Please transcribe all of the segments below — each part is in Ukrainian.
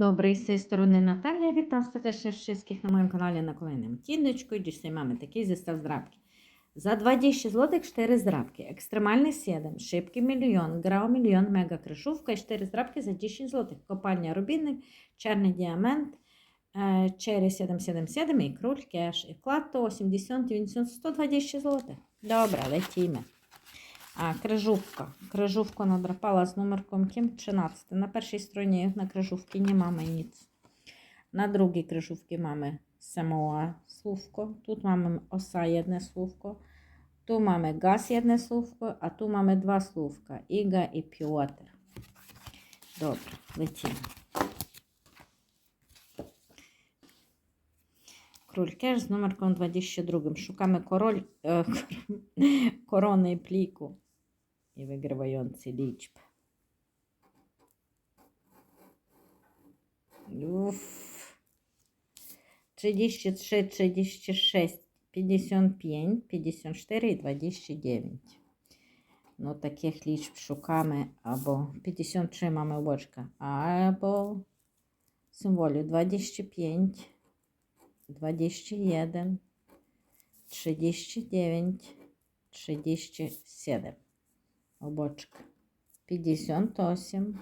Добрий, з цієї сторони Наталія. Вітаю сердечно всіх на моєму каналі на kolejnym odcineczku. Dzisiaj mamy taki zestaw zdrabki. Za 20 zł 4 zdrabki. Ekstremalny 7, szybki milion, grał milion, mega kryszówka i 4 zdrabki za 10 zł. Kopalnia Rubinnik, czarny diament, e, Cherry 777 i król cash. I wkład to 80, 90, 120 zł. Dobra, lecimy. А, крижówka. Крижówку надрапала з номерком ким 13. На першій стороні на крижówki nie mamy nic. Na drugiej kryżówki mamy samoa słówko. Tu mamy osa jedne słówko. Tu mamy gaz jedne słówko, a tu mamy dwa słówka. Iga i Piotr. Dobra, lecimy. Król Кеш з номерком 22. Шукamy король, е, корони пліку і вигравający liczb. Uff. 33, 36, 55, 54 і 29. Ну, таких liczb szukamy albo 53 mamy łączka, albo symbolu 25, 21, 39, 37. Обочок. 58,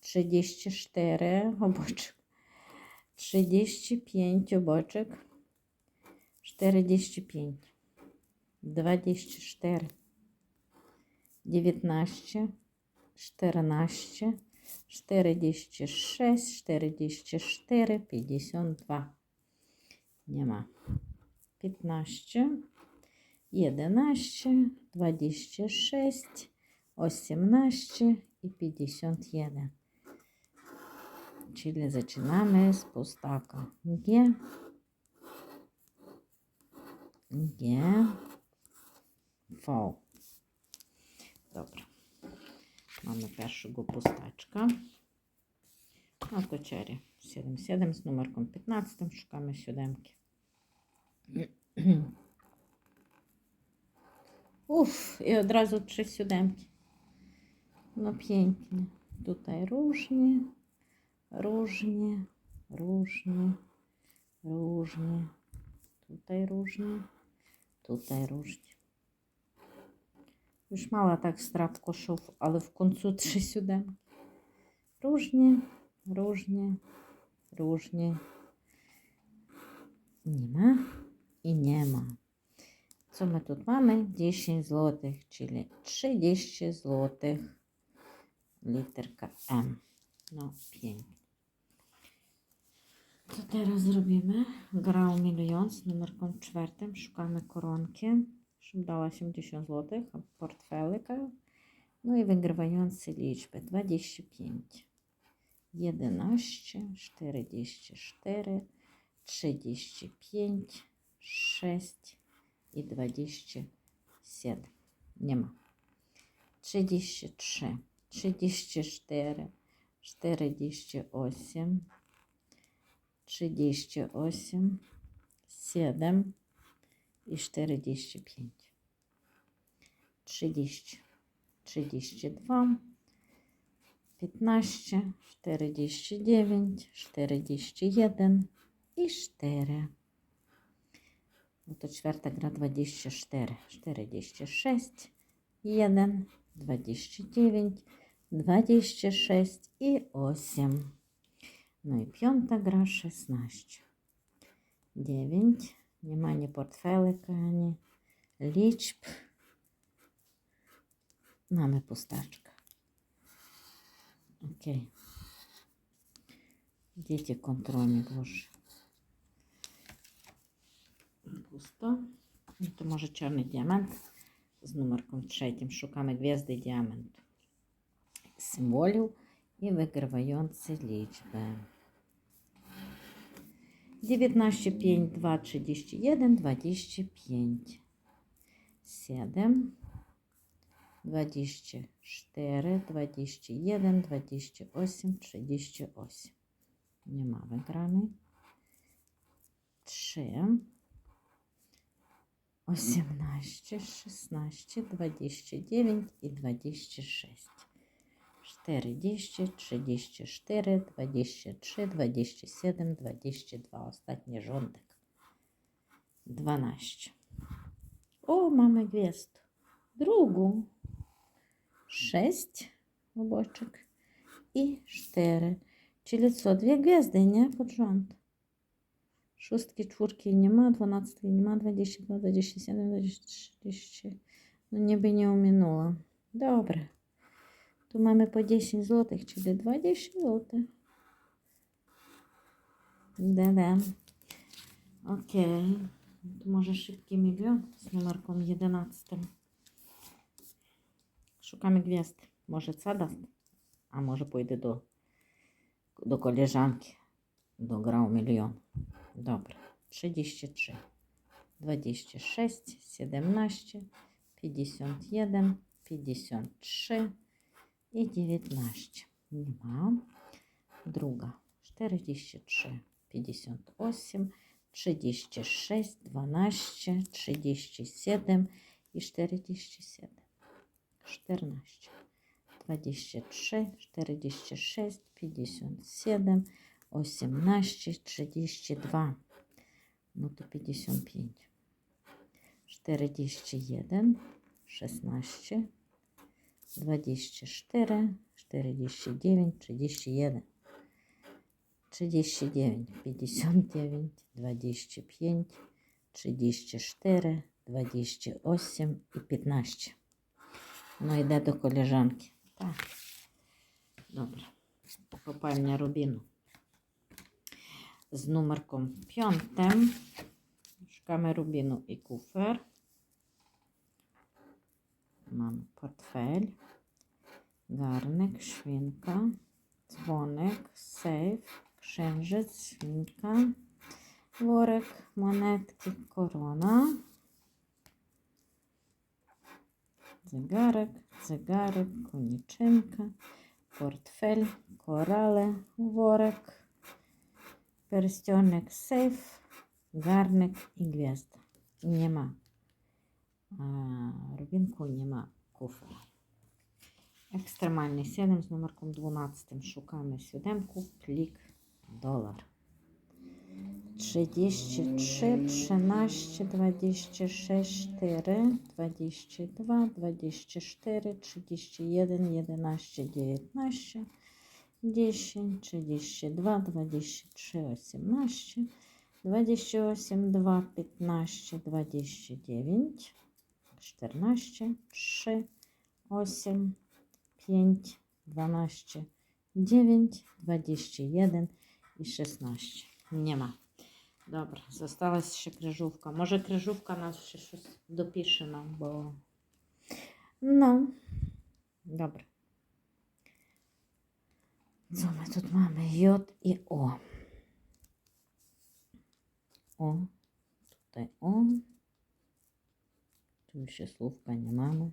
34 обочок. 35 обочок. 45, 24, 19, 14, 46, 44, 52. Nie ma. 15, 11, 26, 18 i 51. Czyli zaczynamy z pustaka. G, G, V. Dobra. Mamy pierwszego pusteczka. No to cztery. 7, 7 z numerką 15. Szukamy siódemki. Uff, i od razu trzy siódemki. No pięknie. Tutaj różnie, różnie, różnie, różnie. Tutaj różnie, tutaj różnie. Już mała tak strat koszów, ale w końcu trzy siódemki. Różnie, różnie, różnie. Nie ma i nie ma. Co my tu mamy? 10 złotych, czyli 30 złotych. Literka M. No pięknie. Co teraz zrobimy? Grał milion z numerką czwartym. Szukamy koronki. Żeby dała 80 zł. a Portfelika. No i wygrywające liczby 25, 11, 44, 35, 6 i 27. Nie ma. 33, 34, 48, 38, 7 i 45. 30, 32, 15, 49, 41 i 4. No to czwarta gra 24, 46, 1, 29, 26 i 8. No i piąta gra 16. 9. Nie ma ani portfelika, ani liczb. Mamy pustaczkę. Ok. Dzieci kontrolnik włoży. Pusto. No to może czarny diament z numerką trzecim. Szukamy gwiazdy Symbolów i wygrywające liczby. 19, 5, 2, 31, 25. 7, 24, 21, 28, 38. Nie ma wygranej. 3, 18, 16, 29 i 26. 40, 34, 23, 27, 22. Ostatni rządek. 12. O, mamy gwiazd. Drugą. 6 oboczek i 4. Czyli co? Dwie gwiazdy, nie? Pod rząd. Szóstki, czwórki nie ma, dwunastki nie ma, 22, 27, 23. No niby nie ominęło. Dobra Tu mamy po 10 zł, czyli 20 zł. Да-да. Окей. Tu może szybki milion z numerką 11. Szukamy gwiazd. Może co дасть? A może pójdę do, do koleżanki. Dograł milion. Dobra. 33, 26, 17, 51, 53 i 19. Nie ma. Druga. 43, 58, 36, 12, 37 i 47. 14, 23, 46, 57, 18, 32. No to 55. 41, 16, 24, 49, 31. 39, 59, 25, 34, 28 і 15. Ну, йде до колежанки. Так. Добре. Покопальня рубіну. З номерком 5. Шукаємо рубіну і куфер. Mam portfel, garnek, świnka, dzwonek, sejf, księżyc, świnka, worek, monetki, korona, zegarek, zegarek, koniczynka, portfel, korale, worek, pierścionek, sejf, garnek i gwiazda. Nie ma. Nie ma kufra. Екстремальний 7 з номерком 12. Шукаємо сюдемку, плік, долар. 33, 13, 26, 4, 22, 24, 31, 11, 19, 10, 32, 23, 18, 28, 2, 15, 29, 14, 3, 8, 5, 12, 9, 21 i 16. Nie ma. Dobra, została jeszcze krzyżówka. Może krzyżówka nas jeszcze dopisze, no bo... No. Dobra. Co my tu mamy? J i O. O. Tutaj O. Tu ще słówka nie mamy.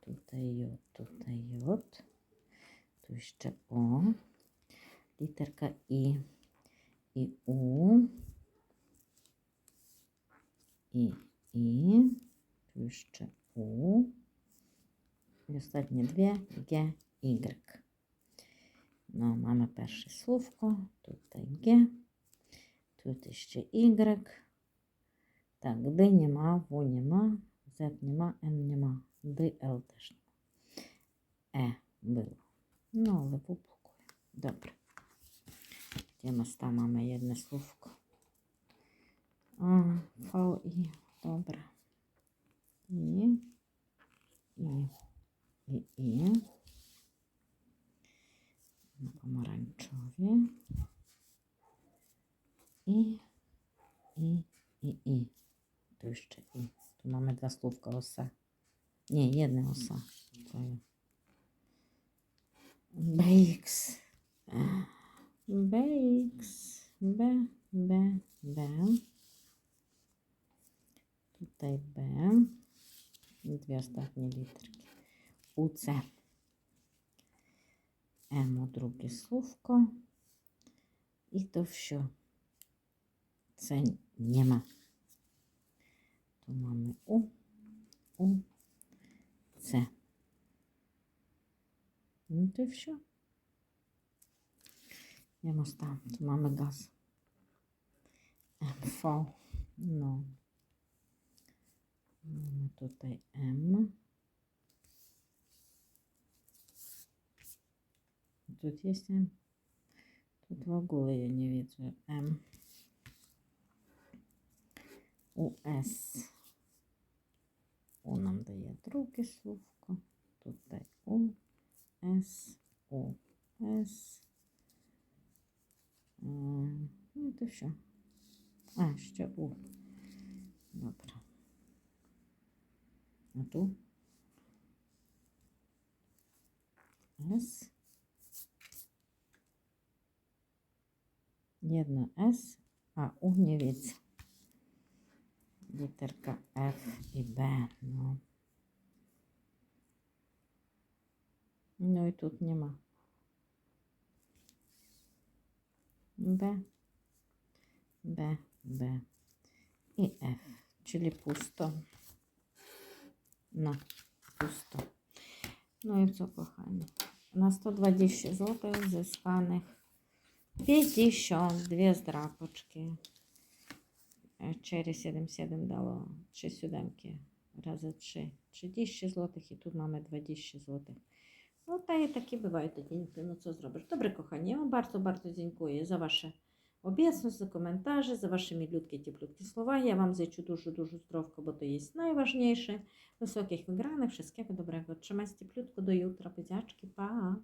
Tutaj J, tutaj J. Tu jeszcze O. Literka I i U. I I. Tu jeszcze U. I ostatnie dwie G, Y. No, mamy pierwsze słówko. Tutaj G. Tu jeszcze Y. Так, Д нема, В нема, Z нема, Н нема, Д, Л теж нема. Е було. Ну, але поблокую. Добре. Нас там mamy jedне słówko? А, V, I. Добре. І, І, і, І. На помаранчеві. І, І, І, І. Tu jeszcze i. Tu mamy dwa słówka osa. Nie, jedna osa. Bakes. Bakes. B, B, B. Tutaj B. Dwie ostatnie literki. UC. Emo drugie słówko. I to wsio. C nie ma. Tu mamy U, U, C. Ну то й все. Йдемо там, у мами газ. МФ. Ну. Mamy tutaj M. Тут есть M. Тут в ogóle я не widzę M. US. U nam daje drugie słówko. Tutaj U, S, U, S. Ем, Ну і то все. А, ще U. Добре. А ту S. Jedno S, a U nie widzę. Literka F i B. No. No i тут нема. Б, Б, Б і F, czyli пусто. No, пусто. Ну і все, кохані. На 120 злотих зісканих 52 здрапочки. Е, Через 77 дало 3 сюдемки. Рази 3. 30 злотих і тут mamy 20 злотих. Ну, та і такі бувають тоді, ну co зробиш. Добре, kochani, ja bardzo, bardzo dziękuję za wasze obecność, za komentarze, za wasze milutkie, cieplutkie słowa. Ja wam życzę dużo, dużo zdrowka, bo to jest najważniejsze. Wysokich wygranych, wszystkiego dobrego. Trzymajcie cieplutko do jutra, pydziaczki, pa!